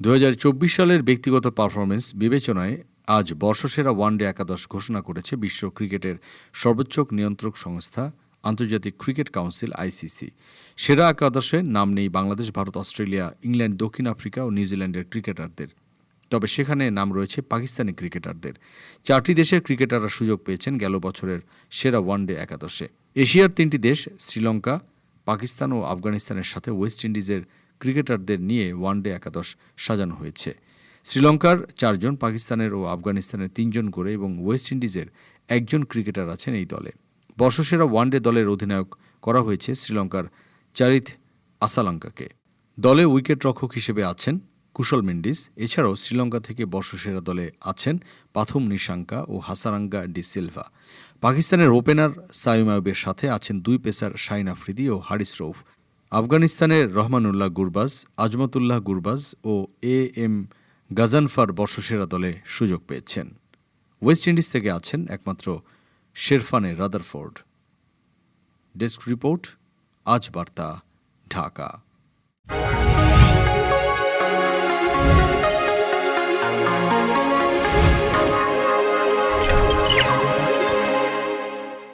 দু হাজার চব্বিশ সালের ব্যক্তিগত পারফরমেন্স বিবেচনায় আজ বর্ষসেরা ওয়ানডে একাদশ ঘোষণা করেছে বিশ্ব ক্রিকেটের সর্বোচ্চ নিয়ন্ত্রক সংস্থা, আন্তর্জাতিক ক্রিকেট কাউন্সিল আইসিসি সেরা একাদশে নাম নেই বাংলাদেশ, ভারত, অস্ট্রেলিয়া, ইংল্যান্ড, দক্ষিণ আফ্রিকা ও নিউজিল্যান্ডের ক্রিকেটারদের। তবে সেখানে নাম রয়েছে পাকিস্তানি ক্রিকেটারদের। চারটি দেশের ক্রিকেটাররা সুযোগ পেয়েছেন গেল বছরের সেরা ওয়ানডে একাদশে। এশিয়ার তিনটি দেশ, শ্রীলঙ্কা, পাকিস্তান ও আফগানিস্তানের সাথে ওয়েস্ট ইন্ডিজের ক্রিকেটারদের নিয়ে ওয়ানডে একাদশ সাজানো হয়েছে। শ্রীলঙ্কার চারজন, পাকিস্তানের ও আফগানিস্তানের তিনজন করে এবং ওয়েস্ট ইন্ডিজের একজন ক্রিকেটার আছেন এই দলে। বর্ষসেরা ওয়ানডে দলের অধিনায়ক করা হয়েছে শ্রীলঙ্কার চারিথ আসালঙ্কাকে। দলে উইকেটরক্ষক হিসেবে আছেন কুশল মেন্ডিস। এছাড়াও শ্রীলঙ্কা থেকে বর্ষসেরা দলে আছেন পাথুম নিশাঙ্কা ও হাসারাঙ্গা ডি সিলভা। পাকিস্তানের ওপেনার সাইম আয়ুবের সাথে আছেন দুই পেসার শাইন আফ্রিদি ও হারিস রৌফ আফগানিস্তানের রহমানুল্লাহ গুরবাজ, আজমতুল্লাহ গুরবাজ ও এ এম গাজানফার বর্ষসেরা দলে সুযোগ পেয়েছেন। ওয়েস্ট ইন্ডিজ থেকে আছেন একমাত্র শেরফানে রাদারফোর্ড। ডেস্ক রিপোর্ট, আজ বার্তা, ঢাকা।